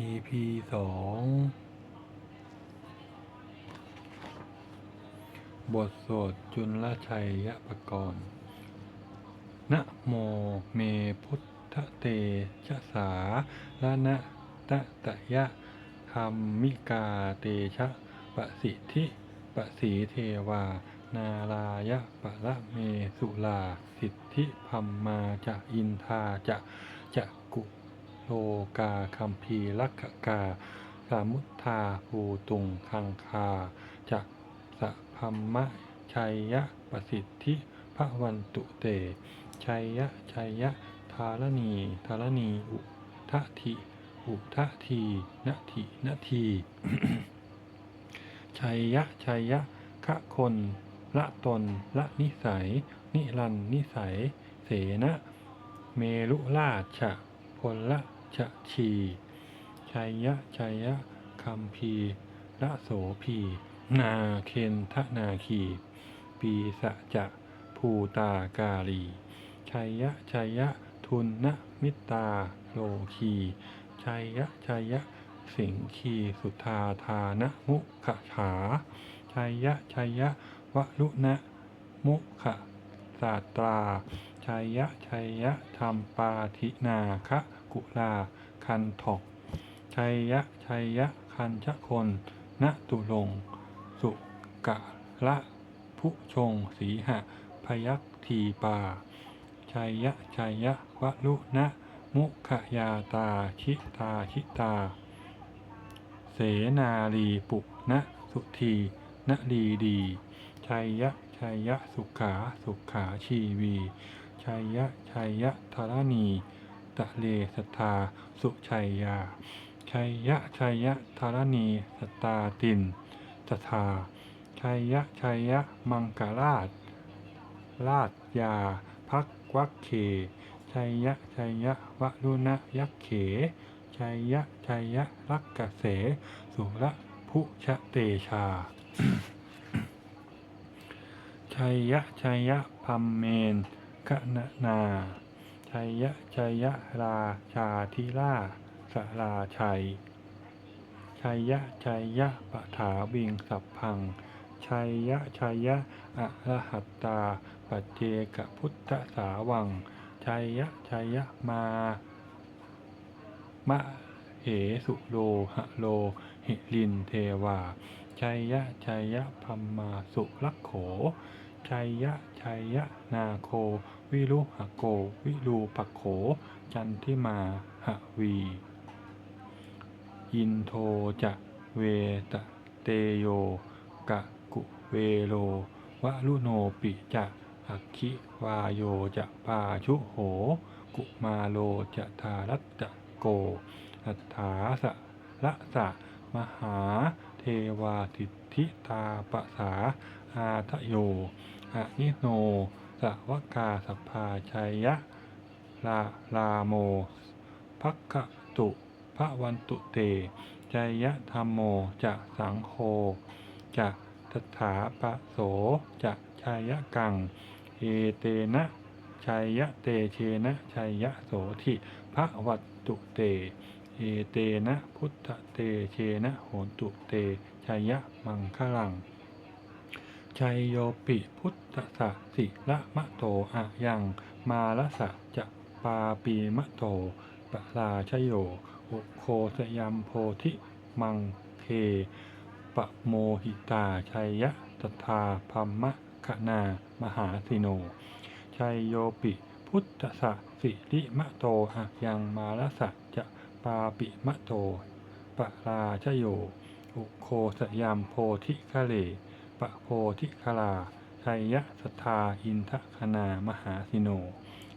EP สองบทสวดจุลชัยยะปกรณ์นะโมเมพุทธเตชะสาละนะตะตะยะธรรมิกาเตชะปะสิทธิปะสีเทวา นาลายะปะละเมสุลา สิทธิพัมมาจะอินทาจะจะ โลกาคัมภีรักกา สามุทธาภูตุงคังคาจักสะพัมมะชัยยะประสิทธิพระวันตุเต ชัยยะชัยยะธารณีธารณีอุทะทิอุทะทีนาทีนาทีชัยยะชัยยะคะคนละตนละนิสัย นิรันนิสัย เสนะเมรุราชะ พละชะชีชัยยะชัยยะคัมภีระโสพี นาเคนทนาคี ปีสะจะภูตากาลีชัยยะชัยยะทุนนะมิตาโลคีชัยยะชัยยะสิงคีสุธาทานะมุขฉาชัยยะชัยยะวะลุนะมุขศาตรา ชัยยะชัยยะธรรมปาธินาคะกุลาคันถกชัยยะชัยยะคันชะคนณตุลง สุกะละพุชงสีหะ พยัคทีปาชัยยะชัยยะวะลุนะมุขยาตาชิตาชิตา เสนาลีปุณสุทีนลีดีชัยยะชัยยะสุขาสุขาชีวี ชัยยะ ชัยยะธารณีตะเลสทธาสุชัยยา ชัยยะ ชัยยะธารณีสตาตินสทาชัยยะ ชัยยะ มังกราช ราชยา พักวักเข ชัยยะ ชัยยะวรุณยักเข ชัยยะ ชัยยะรักกะเส สุระพุชะเตชา ชัยยะ ชัยยะพัมเมน กนนาชัยยะชัยยะราชาธิราสราชัย ชัยยะชัยยะปะถาวิงสัพพัง ชัยยะชัยยะอะระหัตตา ปัจเจกพุทธสาวัง ชัยยะชัยยะมามะเหสุโลหะโลหิลินเทวา ชัยยะชัยยะพัมมาสุลักโข ชัยยะ ชัยยะนาโค วิรุหโก วิรูปโข จันทิมาหะวี อินโทจะเวตะเตโยกะกุเวโลวะลุโนปิจะอักขิวาโยจะปาชุโห กุมาโลจะทารัตจะโก อัฏฐาสะละสะ มหาเทวาทิทิตาปะสาอาทะโย อนิโนสะวกาสพพาชัยยะลาลาโมภักตุพระวันตุเตจยะธรรมโมจะสังโฆจะตถาปะโสจะชัยกัง เอเตนะชัยยะเตเชนะชัยยะโสทิพระวัตตุเต เอเตนะพุทธเตเชนะโหนตุเตชัยยะมังคลัง ชัยโยปิพุทธสะสิละมะโตอะยังมาละสะจะปาปีมะโตปะลาชโยอุโคสยัมโพธิมังเคปะโมหิตาชัยยะตถาพัมมะคณามหาสิโน ชัยโยปิพุทธสะสิริมะโตอะยังมาละสะจะปาปิมะโตปะลาชโยอุโคสยามโพธิคะเล ปะโพธิคลาชัยยะสทาอินทคณามหาสิโน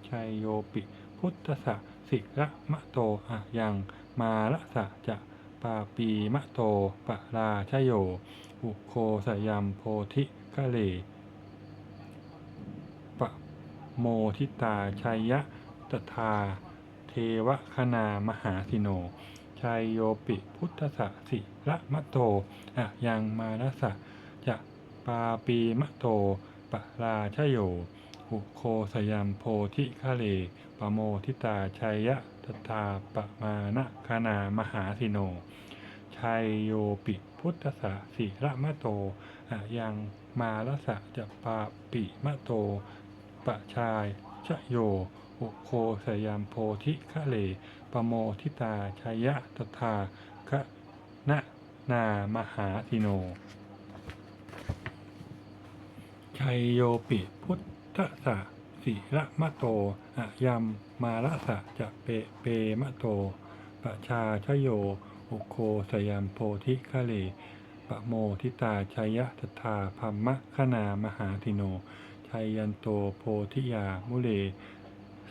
ชัยโยปิ พุทธสะสิระมะโตอะยังมาละสะจะปาปีมะโตปะลาชโย อุโคสยามโพธิคะเลปะโมทิตาชัยยะตถาเทวคณามหาสิโน ชัยโยปิพุทธสะสิระมะโตอะยังมาละสะจะ ปาปีมะโตปะลาชโยอุโคสยามโพธิคะเลปะโมทิตาชัยยะตถาปมานะคานามหาสิโน ชัยโยปิพุทธสะสิระมะโตอะยังมาลสะจะปาปิมะโตปะชายชะโย อุโคสยามโพธิคะเลปะโมทิตาชัยยะตถาคะนะนามหาสิโน ชัยโยปิพุทธสะสิระมะโตอะยัมมาละสะจะเปเปมะโตปะชาชโยอุโคสยามโพธิคะเลปะโมทิตาชัยยะตถาพัมมะคณามหาติโน ชัยยันโตโพธิยามุเล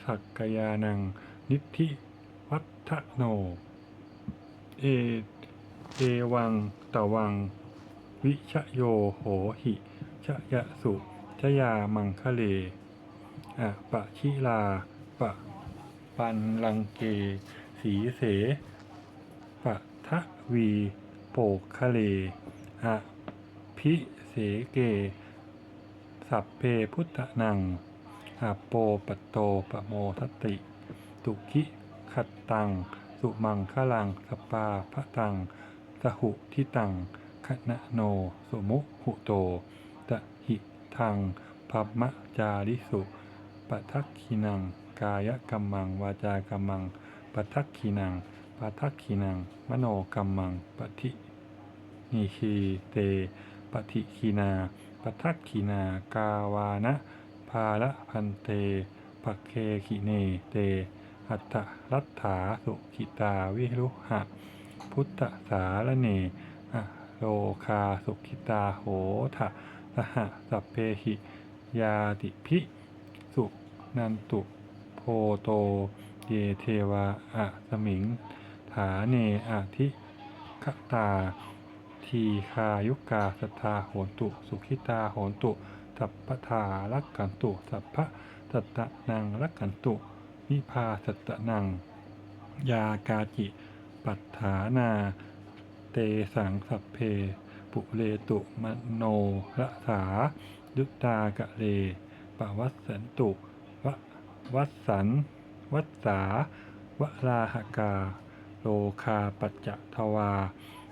สักกยานัง นิธิวัฒโน เอเอวังตะวัง วิชโยโหหิ ชยสุชยามังคะเลอะปะชิลา ปะปันลังเก สีเส ปะทะวี โปกคะเลอะพิเสเก สัพเพพุทธนังอะโปปโตปโมทติ ตุคิขัตตัง สุมังคะลังสปาพระตังสหุทิตังคะนะโน สมุหุโต ทังพัมมะจาริสุปทักขินัง กายกัมมัง วาจากัมมังปทักขินังปทักขินัง มโนกัมมังปะทินิคีเตปะทิคีนาปทักขินากาวานะ ภาละพันเตปะเคขิเนเต อัตตรัตถาสุขิตาวิรุหะ พุทธสารเนอโลคาสุขิตาโหทะ สหสัพเพหิ ยาติพิสุนันตุโพโต เยเทวาอะสมิง ฐาเนอาทิคตา ทีคายุกาสทาโหนตุ สุขิตาโหนตุ สัพพทารักกันตุ สัพพะสัตตะนังรักกันตุวิภาสัตตะนัง ยากาจิ ปัฏฐานา เตสังสัพเพ ปุเรตุมโนระสายุตากะเลปวัสสันตุวะวัสสัน วัสสาวะลาหกา โลคาปัจจทวา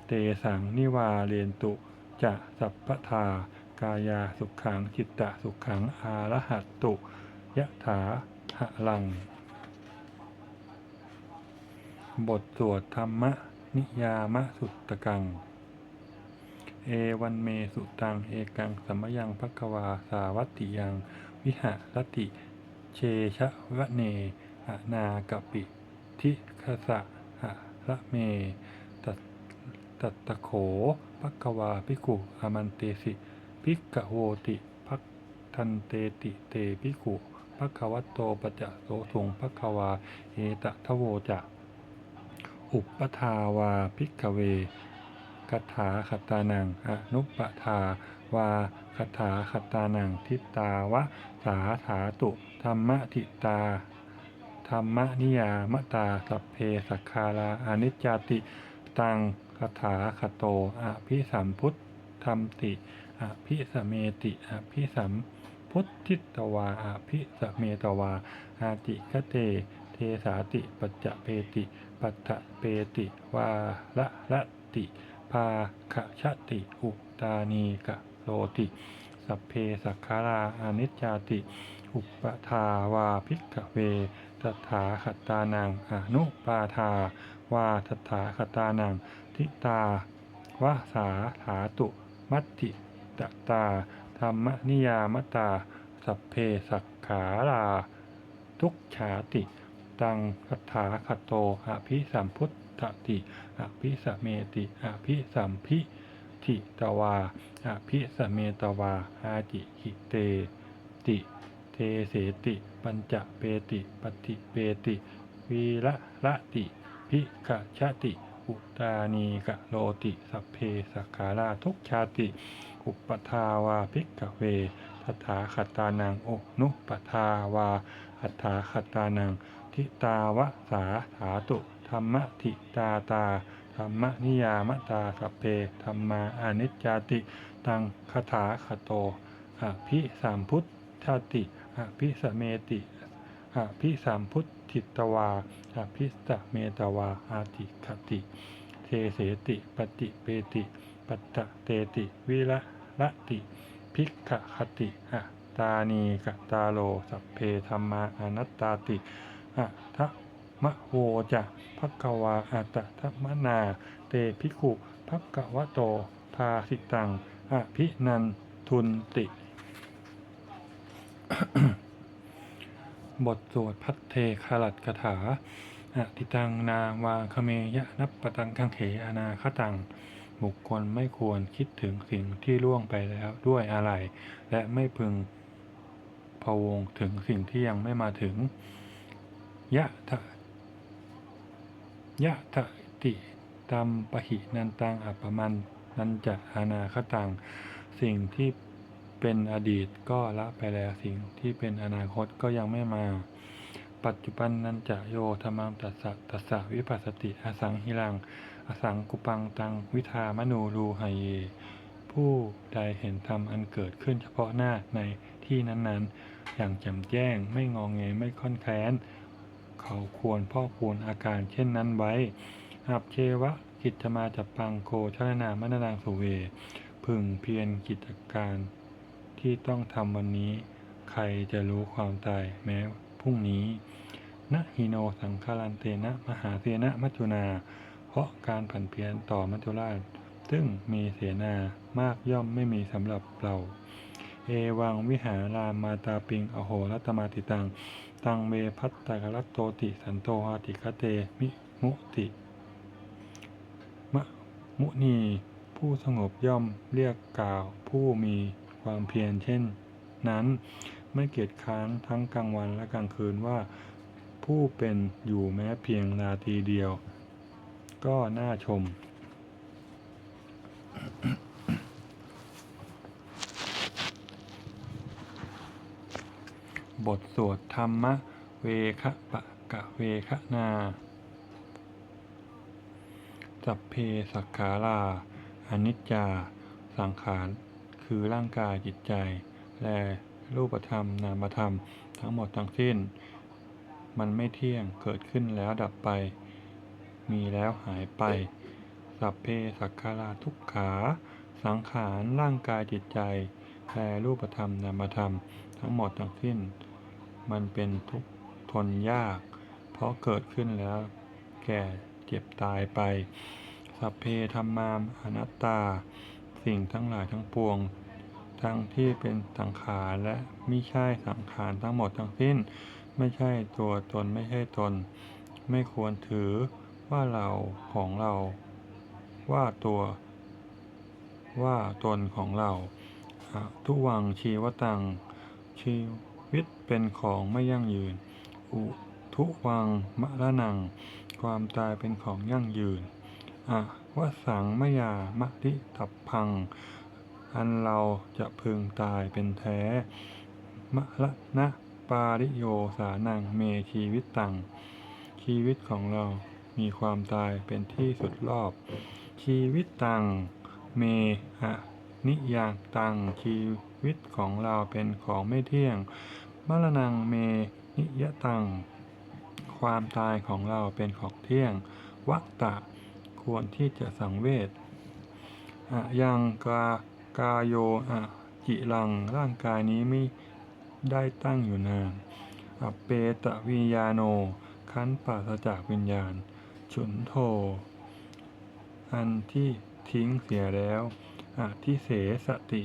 เตสังนิวาเรนตุจะสัพพทากายาสุขขังจิตตะสุขขังอารหัตตุยะถาหะลัง บทสวดธรรมนิยามสุตตกัง เอวันเมสุตัง เอกังสัมยังภควาสาวัตติยัง วิหรติ เชชะวะเนอนากปิ ทิคสะหะระเมตัตตัตตะโขภควาภิกุอามันเตสิภิกขโวติภักทันเตติเตภิกขุภควตโตปจะโสสงภควาเอตทะโวจะ อุปทาวาภิกขเว คถาคตานังอนุปทาวาคถาคตานังทิตาวะสาถาตุธรรมทิตาธรรมนิยามตาสัพเพสักคาราอนิจจติ ตังคถาคโตอภิสัมพุทธรรมติอภิสเมติอภิสัมพุทธิตวาอภิสเมตวา อาติคเต เทสาติปัจจเปติ ปัตถเปติ วาละละติ ภาคชติ อุตานีกะโลติ สัพเพสักขาราอนิจจาติ อุปทาวาภิกขเวตถาคตานังอนุปาทาวาตถาคตานังทิตาวาสาถาตุ มัตติตตาธรรมนิยามตา สัพเพสักขารา ทุกฉาติ ตังคถาคโตอภิสัมพุท ธติอภิสเมติอภิสัมพิทิตวาอภิสเมตวาอาจิหิเต ติเทเสติ ปัญจเปติปฏิเปติวีระละติพิกชติอุตานีกะโลติสัพเพสักขาราทุกชาติ อุปทาวาภิกเวตถาคตานังโอนุปทาวาอัฏฐาคตานังทิตาวะสาถาตุ ธรรมทิตาตาธรรมนิยามตาสัพเพธรรมาอนิจจาติ ตังคถาคโตอภิสามพุทธติอภิสเมติอภิสัมพุทธิตวาอภิสเมตวาอาติคติเทเสติปฏิเปติปัตตะเตติวิระละติภิกขคติอะตานีกตาโลสัพเพธรรมาอนัตตาติอะทะ มะโวจะภคววาอัตตมนา เตภิกขุภควะโตภาสิตังอภินันทุนติ บทสวดพัทเทคลัดกถาอติตังนาวาคเมยะนับปตังคังเขอนาคตัง บุคคลไม่ควรคิดถึงสิ่งที่ล่วงไปแล้วด้วยอะไร และไม่พึงพะวงถึงสิ่งที่ยังไม่มาถึง ยะทะ ยะทะติตัมปหินันตังอัปมันนันจะอนาคตัง สิ่งที่เป็นอดีตก็ละไปแล้วสิ่งที่เป็นอนาคตก็ยังไม่มา ปัจจุบันนันจะโยธรรมตัสสะตัสสะวิปัสสติอสังหิรัง อสังกุปังตังวิธามนูรูหเย ผู้ใดเห็นธรรมอันเกิดขึ้นเฉพาะหน้าในที่นั้นๆ อย่างแจ่มแจ้งไม่งองเงยไม่ค่อนแคลน เขาควรพ่อคูณอาการเช่นนั้นไว้อับเชวะกิจมาจับปังโคชลนามนนางสุเว พึงเพียรกิจการที่ต้องทำวันนี้ ใครจะรู้ความตายแม้พรุ่งนี้นะฮิโนสังคารันเตนะมหาเสนะมัจจุนา เพราะการผันเพียรต่อมัจจุราช ซึ่งมีเสนามากย่อมไม่มีสำหรับเรา เอวังวิหารามมาตาปิง อโหรัตมาติตัง ตังเมพัตตะกรัตโตติสันโตหาติคเตมิมุติมะมุนีผู้สงบย่อมเรียกกล่าวผู้มีความเพียรเช่น นั้นไม่เกียจค้านทั้งกลางวันและกลางคืนว่า ผู้เป็นอยู่แม้เพียงนาทีเดียว ก็น่าชม บทสวดธรรมะเวคะปะกะเวคะนาสัพเพสักขาราอนิจจา สังขาร คือร่างกายจิตใจ และรูปธรรมนามธรรม ทั้งหมดทั้งสิ้น มันไม่เที่ยงเกิดขึ้นแล้วดับไป มีแล้วหายไป สัพเพสักขาราทุกขา สังขารร่างกายจิตใจ และรูปธรรมนามธรรม ทั้งหมดทั้งสิ้น มันเป็นทุกข์ทนยาก เพราะเกิดขึ้นแล้ว แก่เจ็บตายไป สัพเพธรรมามอนัตตา สิ่งทั้งหลายทั้งปวง ทั้งที่เป็นสังขารและไม่ใช่สังขารทั้งหมดทั้งสิ้น ไม่ใช่ตัวตนไม่ใช่ตน ไม่ควรถือว่าเราของเรา ว่าตัว ว่าตนของเราทุวังชีวตังชี วิตเป็นของไม่ยั่งยืน อุทุวังมะระนัง ความตายเป็นของยั่งยืนอะวสังมยามะริตับพัง อันเราจะพึงตายเป็นแท้ มะละนะปาริโยสานังเมชีวิตตัง ชีวิตของเรามีความตายเป็นที่สุดรอบ ชีวิตตัง เมหะนิยังตังชีวิตของเราเป็นของไม่เที่ยง มรณงเม นิยตัง ความตายของเราเป็นของเที่ยง วัตตะควรที่จะสังเวชอะยังกากาโยอะจิลังร่างกายนี้ไม่ได้ตั้งอยู่นานอเปตวิญญาโน คันปราศจากวิญญาณ ฉุนโท อันที่ทิ้งเสียแล้วอทิเสสติ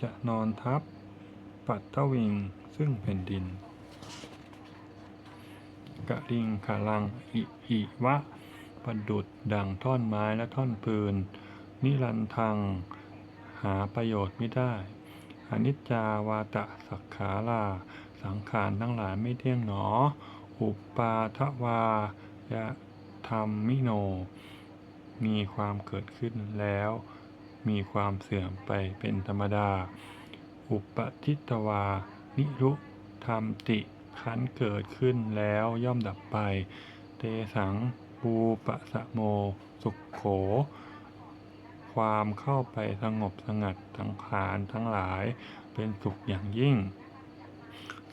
จะนอนทับ ปัตตวิง ซึ่งแผ่นดินกะลิงขาลังอิอิวะประดุดดังท่อนไม้และท่อนปืน นิรันทัง หาประโยชน์ไม่ได้ อนิจจาวาตะสักขาราสังขารทั้งหลายไม่เที่ยงหนอ อุปปาทวายะธรรมมิโน มีความเกิดขึ้นแล้ว มีความเสื่อมไปเป็นธรรมดา อุปทิตวา นิรุธรรมติขันเกิดขึ้นแล้วย่อมดับไป เตสังปูปะสะโม สุขโข ความเข้าไปสงบสงัดสังขารทั้งหลายเป็นสุขอย่างยิ่ง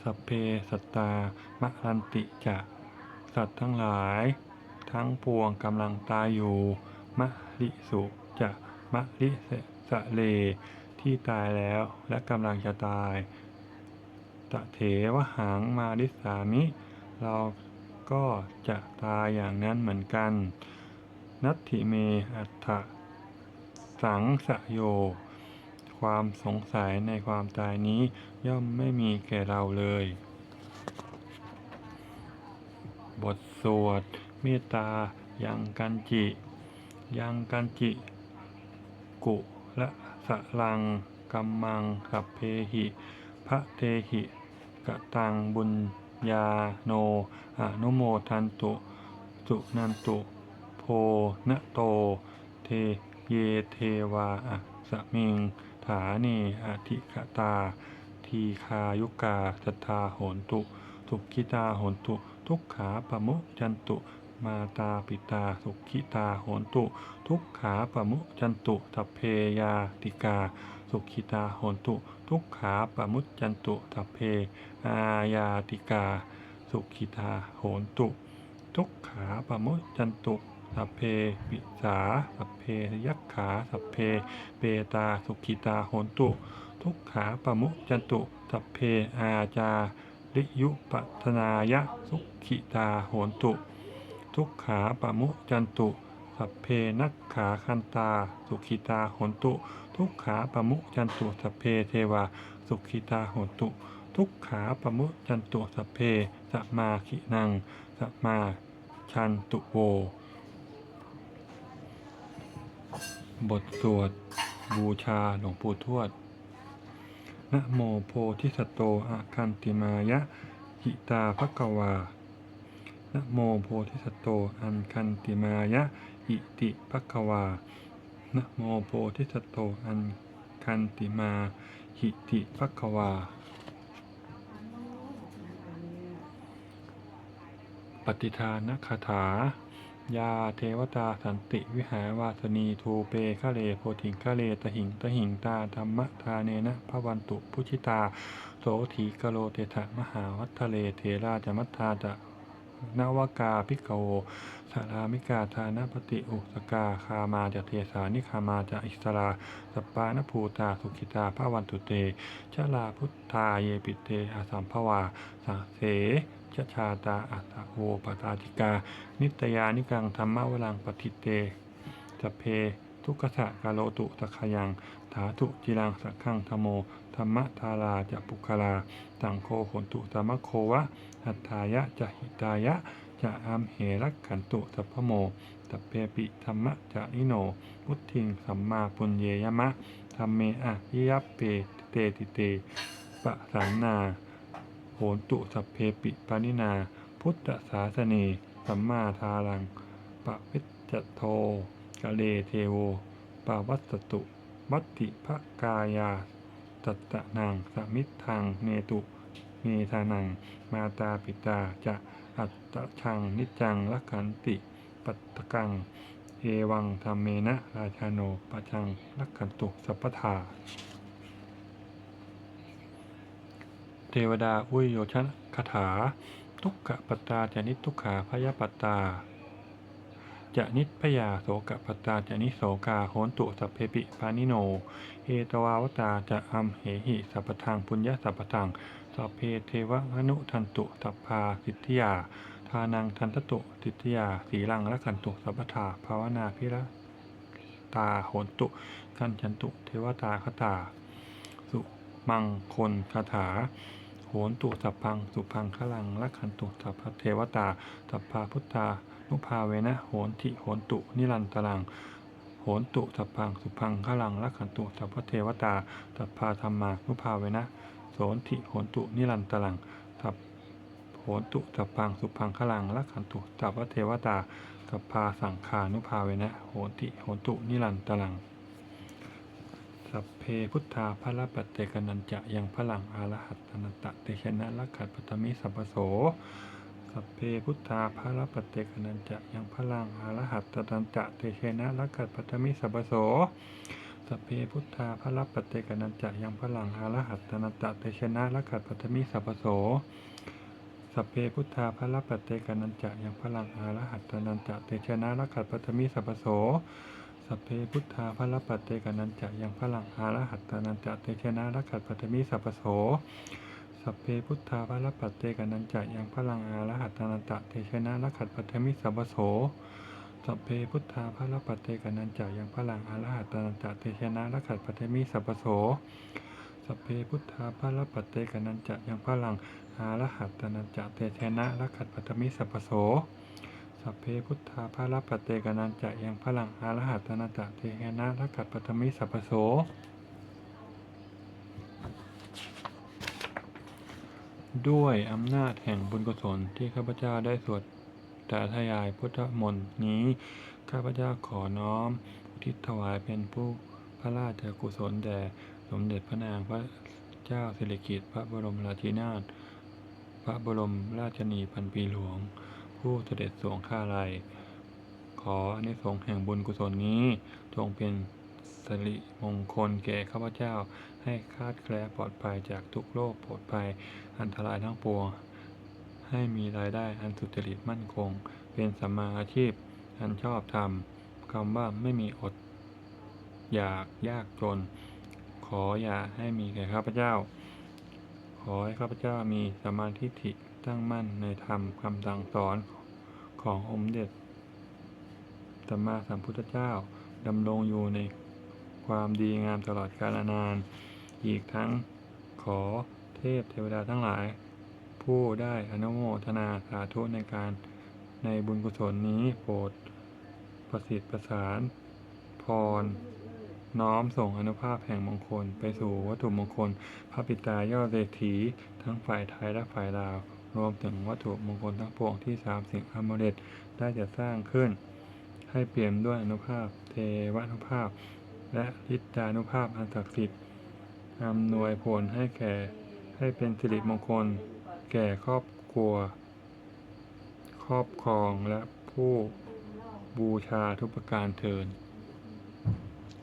สเพสตตามะรันติจะสัตว์ทั้งหลาย ทั้งปวงกำลังตายอยู่ มะริสุจะมะริสะเลที่ตายแล้วและกำลังจะตาย ตะเถวหังมาริสามิ เราก็จะตายอย่างนั้นเหมือนกัน นัตถิเมอัตถะสังสะโย ความสงสัยในความตายนี้ย่อมไม่มีแก่เราเลย บทสวดเมตตายังกันจิ ยังกันจิ กุละสะลังกัมมังสัพเพหิพระเทหิ กะตังบุญญาโนอนุโมทันตุสุนันตุโพนะโต เทเยเทวาอะสมิง ฐาเนอธิกตา ทีคายุกาสัทธาโหนตุ สุขิตาโหนตุ ทุกขาปะมุจันตุมาตาปิตาสุขิตาโหนตุ ทุกขาปะมุจันตุทัพเพยาติกา สุขิตาโหนตุ ทุกขาปะมุจันตุทัพเพ อายาติกา สุขิตาโหนตุ ทุกขาปะมุจันตุสัพเพวิสาสัพเพยักขาสัพเพ เปตาสุขิตาโหนตุ ทุกขาปะมุจันตุสัพเพอาจาริยุปัตนายะสุขิตาโหนตุ ทุกขาปะมุจันตุ สัพเพนักขาคันตา สุขิตาหนตุ ทุกขาปมุจันตุสัพเพเทวา สุขิตาหนตุ ทุกขาปมุจันตุสัพเพสมมาขินังสมมาชันตุโว บทสวด บูชาหลวงปู่ทวดนะโมโพธิสัตโตอาคันติมายะหิตาภควานะโมโพธิสัตโตอันคันติมายะ อิติภควา นะโมโพธิสัตโตอันคันติมาหิติภควา ปฏิทานคาถา ยาเทวตาสันติวิหาวาสนีทูเปคะเลโพธิงคะเลตหิงตหิงตาธรรมทาเนนะพระวันตุพุชิตา โสถีกโลเตถะมหาวัทะเลเทราจมัทธาจะ นวากาภิกโวสารามิกาทานปฏิอุสกาคามาจะเทสานิคามาจะอิสราสปานภูตาสุขิตาพระวันตุเตชะลาพุทธาเยปิเตอาสัมภวาสาเสชชาตาอัตโวปตาติกา นิตยานิกังธรรมวลังปฏิเตสเพ ทุกขะกาโลตุตะขยัง ถาตุจิรังสักขังธโม ธรรมทาราจะปุคลาตังโคโหนตุตมโควะ หัตถายะจะหิตายะจะอัมเหรักขันตุสัพพโมตัปเปปิธรรมะจะนิโน พุทธิงสัมมาปุญเยยมะธรรมเมอะยิยัปเปเตติเตปะสันนาโหนตุสัพเพปิปานินา พุทธศาสเนสัมมาทารังปะวิจโทกะเลเทโวปาวัสตุ มัตติภกายาตัตตะนังสมิทธังเนตุ เมธานัง มาตาปิตาจะอัตตะชังนิจังละขันติปัตตะกัง เอวังธรรมเมนะราชาโนปะชังละขันตุสัพพทาเทวดาอุยโยชนะคาถา ทุกขปัตตาจะนิทุกขาพยาปัตตา จะนิพยาโสกปัตตาจะนิโสกาโหนตุสัพเพปิปานิโน เอตวาวตาจะอัมเหหิสัพพทังปุญญาสัพพทัง สัพเพเทวมนุทันตุสัพพาสิทธิยา ทานังทันทตุสิทธิยา สีลังละขันตุสัพพทาภาวนาพิระตาโหนตุขันจันตุ เทวตาคตา สุมังคลคาถา โหนตุสัพพัง สุพังขลังละขันตุสัพพเทวตาสัพพาพุทธานุภาเวนะ โหนติโหนตุ นิรันตรังโหนตุสัพพัง สุพังขลังละขันตุสัพพเทวตาสัพพาธรรมานุภาเวนะ โสนติโหนตุนิรันตรังสัพโหนตุสัพพังสุพังขลังละขันตุสัพเทวตาสัพพาสังขานุภาเวนะโหนติโหนตุนิรันตรังสัพเพพุทธาพระปัตเตกนันจะยังพลังอรหัตตนันตะเตชนะลักขัดปัตมิสัพโสสัพเพพุทธาพระปัตเตกนันจะยังพลังอรหัตตนันจะเตชนะลักขัดปัตมิสัพพโส สัพเพพุทธาพระรัปปเตกนันจะยังพลังอาระหัตตนันตะเตชนะละขัดปัตมิสัพโสสัพเพพุทธาพระรัปปเตกนันจะยังพลังอาระหัตตนันจะเตชนะละขัดปัตมิสัพโสสัพเพพุทธาพระรัปปเตกนันจะยังพลังอาระหัตตนันจะเตชนะละขัดปัตมิสัพโสสัพเพพุทธาพระรัปปเตกนันจะยังพลังอาระหัตตนันจะเตชนะละขัดปัตมิสัพพโส สัพเพพุทธาพระรัปเตกนันจะยังพลังอารหัตตนันจเตชนะละขัดปัตมิสัพโสสัพเพพุทธาพระรัปเตกนันจะยังพลังอารหัตตนันจเตชนะละขัดปัตมิสัพโสสัพเพพุทธาพระรัปเตกนันจะยังพลังอารหัตตนันจเตชนะละขัดปัตมิสัพพโสด้วยอำนาจแห่งบุญกุศลที่ข้าพเจ้าได้สวด แต่ทยายพุทธมนต์นี้ ข้าพเจ้าขอน้อมอุทิศถวายเป็นผู้พระราชกุศลแด่สมเด็จพระนางพระเจ้าสิริกิติ์พระบรมราชินาถพระบรมราชนีพันปีหลวง ผู้เสด็จสวงข้าลัยขออนิสงส์แห่งบุญกุศลนี้จงเป็นสิริมงคลแก่ข้าพเจ้าให้คาดแคล้วปลอดภัยจากทุกโรคปลอดภัยอันตรายทั้งปวง ให้มีรายได้อันสุจริตมั่นคง เป็นสัมมาอาชีพ อันชอบธรรมคำว่าไม่มีอด อยากยากจน ขออย่าให้มีแก่ข้าพเจ้า ขอให้ข้าพเจ้ามีสมาธิฐิตั้งมั่นในธรรมคำสั่งสอนขององค์เด็จสัมมาสัมพุทธเจ้าดำรงอยู่ในความดีงามตลอดกาลนาน อีกทั้งขอเทพเทวดาทั้งหลาย ผู้ได้อนุโมทนาสาธุในการในบุญกุศลนี้โปรดประสิทธิ์ประสาน พร น้อมส่งอนุภาพแห่งมงคล ไปสู่วัตถุมงคล พระปิตายอดเศรษฐีทั้งฝ่ายไทยและฝ่ายลาว รวมถึงวัตถุมงคลทั้งปวงที่สามสิ่งอมฤตได้จะสร้างขึ้น ให้เปี่ยมด้วยอนุภาพ เทวานุภาพ และฤทธานุภาพอันศักดิ์สิทธิ์อำนวยผลให้แก่ให้เป็นสิริมงคล แก่ครอบครัว ครอบครองและผู้บูชาทุกประการเทิน